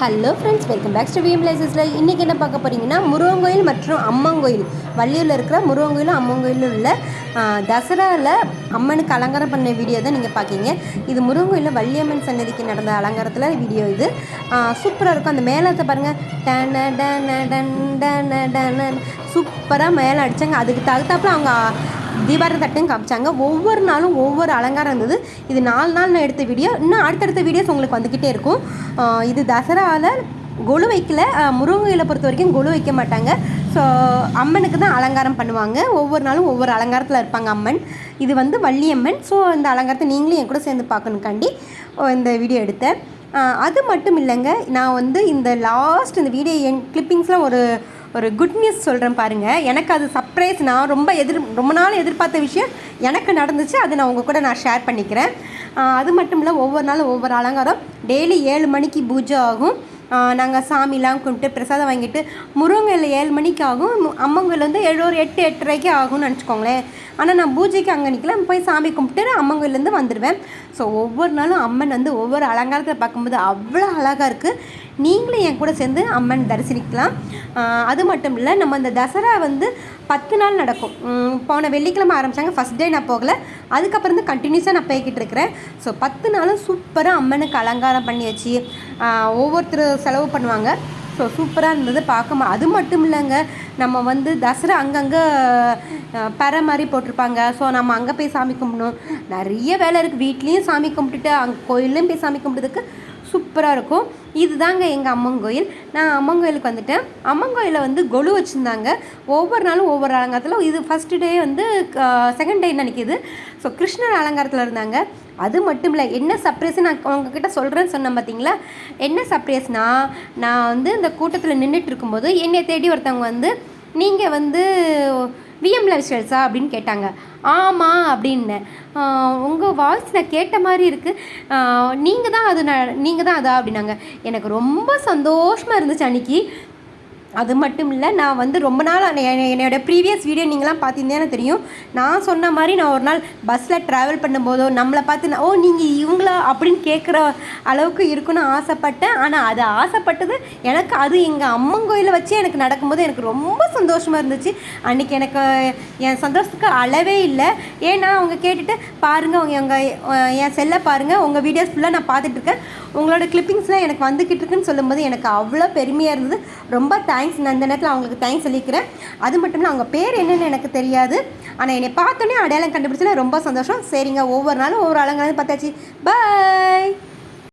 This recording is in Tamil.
Hello friends welcome back to VM பிளேசஸில் இன்றைக்கி என்ன பார்க்க போகிறீங்கன்னா முருகங்கோயில் மற்றும் அம்மங்கோயில் வள்ளியூரில் இருக்கிற முருகங்கோயிலும் அம்மங்கோயிலும் உள்ள தசராவில் அம்மனுக்கு அலங்காரம் பண்ண வீடியோ தான் நீங்கள் பார்க்கீங்க. இது முருகங்கோயிலில் வள்ளியம்மன் சன்னதிக்கு நடந்த அலங்காரத்தில் வீடியோ இது. சூப்பராக இருக்கும். அந்த மேளத்தை பாருங்கள் டன டன டன் டன டன சூப்பராக மேலே அடித்தாங்க அதுக்கு தகுத்தாப்பில் அவங்க தீபாரதி தட்டையும் காமிச்சாங்க. ஒவ்வொரு நாளும் ஒவ்வொரு அலங்காரம் இருந்தது. இது நாலு நாள் நான் எடுத்த வீடியோ இன்னும் அடுத்தடுத்த வீடியோஸ் உங்களுக்கு வந்துக்கிட்டே இருக்கும். இது தசராவில் கொலு வைக்கல. முருங்கையில் பொறுத்த வரைக்கும் கொலு வைக்க மாட்டாங்க. ஸோ அம்மனுக்கு தான் அலங்காரம் பண்ணுவாங்க. ஒவ்வொரு நாளும் ஒவ்வொரு அலங்காரத்தில் இருப்பாங்க அம்மன். இது வந்து வள்ளியம்மன். ஸோ இந்த அலங்காரத்தை நீங்களும் என் கூட சேர்ந்து பார்க்கணுக்காண்டி ஓ, இந்த வீடியோ எடுத்தேன். அது மட்டும் இல்லைங்க. நான் வந்து இந்த லாஸ்ட் இந்த வீடியோ என் கிளிப்பிங்ஸ்லாம் ஒரு ஒரு குட் நியூஸ் சொல்கிறேன் பாருங்கள் எனக்கு அது சர்ப்ரைஸ் நான் ரொம்ப எதிர் ரொம்ப நாள் எதிர்பார்த்த விஷயம் எனக்கு நடந்துச்சு. அது நான் உங்கள் கூட நான் ஷேர் பண்ணிக்கிறேன். அது மட்டும் இல்லை ஒவ்வொரு நாளும் ஒவ்வொரு அலங்காரம். டெய்லி ஏழு மணிக்கு பூஜை ஆகும். நாங்கள் சாமிலாம் கும்பிட்டு பிரசாதம் வாங்கிட்டு முருங்கையில் ஏழு மணிக்கு ஆகும். மு- அம்மங்கோயில் வந்து ஏழு ஒரு எட்டு எட்டரைக்கு ஆகும்னு நினச்சிக்கோங்களேன். ஆனால் நான் பூஜைக்கு அங்கே நிற்கல போய் சாமி கும்பிட்டு அம்மங்கோயிலேருந்து வந்துடுவேன் ஸோ ஒவ்வொரு நாளும் அம்மன் வந்து ஒவ்வொரு அலங்காரத்தை பார்க்கும்போது அவ்வளோ அழகாக இருக்குது நீங்களும் என் கூட சேர்ந்து அம்மன் தரிசனிக்கலாம் அது மட்டும் இல்லை நம்ம அந்த தசரா வந்து பத்து நாள் நடக்கும். போன வெள்ளிக்கிழமை ஆரம்பித்தாங்க ஃபஸ்ட் டே நான் போகல. அதுக்கப்புறம் வந்து கண்டினியூஸாக நான் போய்கிட்டு இருக்கிறேன். ஸோ பத்து நாளும் சூப்பராக அம்மனுக்கு அலங்காரம் பண்ணி வச்சு ஒவ்வொருத்தர் செலவு பண்ணுவாங்க. ஸோ சூப்பராக இருந்தது பார்க்க அது மட்டும் இல்லைங்க நம்ம வந்து தசரா அங்கங்கே பறை மாதிரி போட்டிருப்பாங்க. ஸோ நம்ம அங்கே போய் சாமி கும்பிடணும். நிறைய வேலை இருக்குது வீட்லேயும் சாமி கும்பிட்டுட்டு அங்கே கோயிலையும் போய் சாமி கும்பிட்டதுக்கு சூப்பராக இருக்கும். இதுதாங்க எங்கள் அம்மன் கோயில். நான் அம்மன் கோயிலுக்கு வந்துட்டேன் அம்மன் கோயிலில் வந்து கொலு வச்சுருந்தாங்க. ஒவ்வொரு நாளும் ஒவ்வொரு அலங்காரத்தில் இது ஃபஸ்ட்டு டே வந்து செகண்ட் டே நினைக்கிது. ஸோ கிருஷ்ணர் அலங்காரத்தில் இருந்தாங்க. அது மட்டும் இல்லை என்ன சர்ப்ரைஸ் நான் உங்ககிட்ட சொல்கிறேன்னு சொன்னேன் பார்த்தீங்களா என்ன சர்ப்ரைஸ்னால் நான் வந்து இந்த கூட்டத்தில் நின்றுட்டு இருக்கும்போது என்னை தேடி ஒருத்தவங்க வந்து நீங்கள் வந்து விஎம்ல லைஃப் அப்படின்னு கேட்டாங்க. ஆமாம் அப்படின்னேன் உங்கள் வாய்ஸ் நான் கேட்ட மாதிரி இருக்குது நீங்கள் தான் அது நீங்கள் தான் அதா அப்படின்னாங்க. எனக்கு ரொம்ப சந்தோஷமாக இருந்துச்சு அன்னைக்கு. அது மட்டும் இல்லை நான் வந்து ரொம்ப நாள் என்னோடய ப்ரீவியஸ் வீடியோ நீங்களாம் பார்த்திருந்தேன்னு தெரியும். நான் சொன்ன மாதிரி நான் ஒரு நாள் பஸ்ஸில் ட்ராவல் பண்ணும்போதோ நம்மளை பார்த்து ஓ நீங்கள் இவங்களா? அப்படின்னு கேட்குற அளவுக்கு இருக்குன்னு ஆசைப்பட்டேன். ஆனால் அது ஆசைப்பட்டது எனக்கு அது எங்கள் அம்மன் கோயிலை வச்சு எனக்கு நடக்கும்போது எனக்கு ரொம்ப சந்தோஷமாக இருந்துச்சு. அன்றைக்கி எனக்கு என் சந்தோஷத்துக்கு அளவே இல்லை. ஏன்னா அவங்க கேட்டுட்டு பாருங்கள் அவங்க உங்கள் என் செல்லை பாருங்கள் உங்கள் வீடியோஸ் ஃபுல்லாக நான் பார்த்துட்ருக்கேன் உங்களோட கிளிப்பிங்ஸ்லாம் எனக்கு வந்துக்கிட்டு இருக்குன்னு சொல்லும்போது எனக்கு அவ்வளோ பெருமையாக இருந்தது. ரொம்ப தேங்க்ஸ் நான் இந்த நேரத்தில் அவங்களுக்கு தேங்க்ஸ் சொல்லிக்கிறேன். அது மட்டும் இல்லை அவங்க பேர் என்னென்னு எனக்கு தெரியாது. ஆனால் என்னை பார்த்தோன்னே அடையாளம் கண்டுபிடிச்சல ரொம்ப சந்தோஷம். சரிங்க ஒவ்வொரு நாளும் ஒவ்வொரு அலங்காரம் பார்த்தாச்சு. பாய்